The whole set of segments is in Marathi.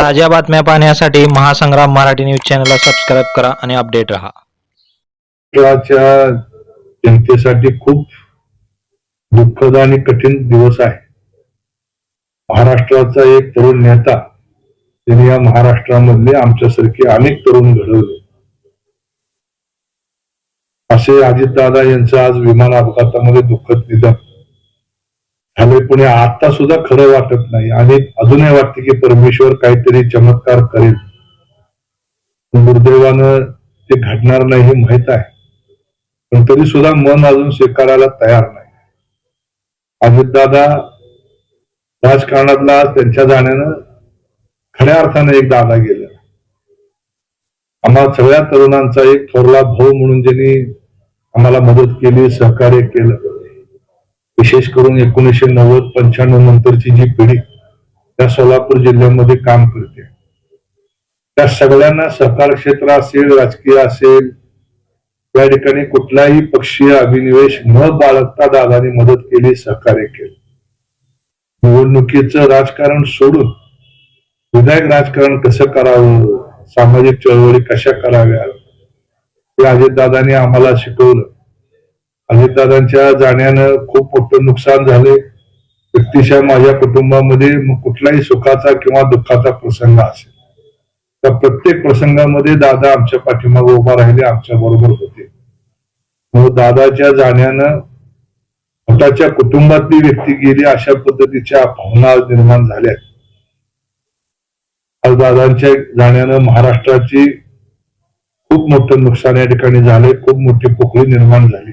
ताज्या बातम्या पाहण्यासाठी महासंग्राम मराठी न्यूज चॅनलला सबस्क्राईब करा आणि अपडेट राहा. जनतेसाठी खूप दुःखद आणि कठीण दिवस आहे. महाराष्ट्राचा एक तरुण नेता त्यांनी या महाराष्ट्रामधले आमच्यासारखे अनेक तरुण घडवले. असे अजितदादा यांचं आज विमान अपघातामध्ये दुःखद निधन. झाले पण आता सुद्धा खरं वाटत नाही. आणि अजूनही वाटते की परमेश्वर काहीतरी चमत्कार करेल. दुर्दैवानं ते घडणार नाही हे माहीत आहे. पण तरी सुद्धा मन अजून स्वीकारायला तयार नाही. अजितदादा राजकारणातला त्यांच्या जाण्यानं खऱ्या अर्थाने एक दादा गेला. आम्हा सगळ्या तरुणांचा एक थोरला भाऊ म्हणून ज्यांनी आम्हाला मदत केली सहकार्य केलं. विशेष करून एकोणीसशे नव्वद पंच्याण्णव नंतरची जी पिढी त्या सोलापूर जिल्ह्यामध्ये काम करते. त्या सगळ्यांना सहकार क्षेत्र असेल राजकीय असेल त्या ठिकाणी कुठलाही पक्षीय अभिनिवेश न बाळगता दादानी मदत केली सहकार्य केलं. निवडणुकीचं राजकारण सोडून विधायक राजकारण कसं करावं सामाजिक चळवळी कशा कराव्या हे अजितदादांनी आम्हाला शिकवलं. अजितदादांच्या जाण्यानं खूप मोठं नुकसान झाले व्यक्तिशः माझ्या कुटुंबामध्ये मग कुठलाही सुखाचा किंवा दुःखाचा प्रसंग असेल त्या प्रत्येक प्रसंगामध्ये दादा आमच्या पाठीमागे उभा राहिले आमच्या बरोबर होते. मग दादाच्या जाण्यानं स्वतःच्या कुटुंबातली व्यक्ती गेली अशा पद्धतीच्या भावना निर्माण झाल्या आज दादांच्या जाण्यानं महाराष्ट्राची खूप मोठं नुकसान या ठिकाणी झाले खूप मोठी पोकळी निर्माण झाली.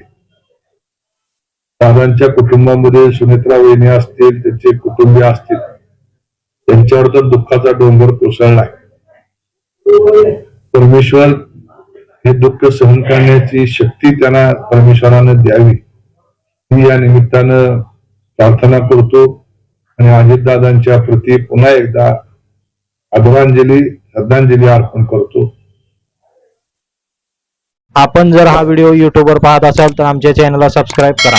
दादांच्या कुटुंबामध्ये सुमित्रा वहिनी असतील त्यांचे कुटुंबीय असतील त्यांच्यावर तर दुःखाचा डोंगर कोसळलाय परमेश्वर हे दुःख सहन करण्याची शक्ती त्यांना परमेश्वरानं द्यावी. मी या निमित्तानं प्रार्थना करतो आणि अजितदादांच्या प्रती पुन्हा एकदा आदरांजली श्रद्धांजली अर्पण करतो. आपण जर हा व्हिडिओ युट्यूबवर पाहत असाल तर आमच्या चॅनलला सबस्क्राईब करा.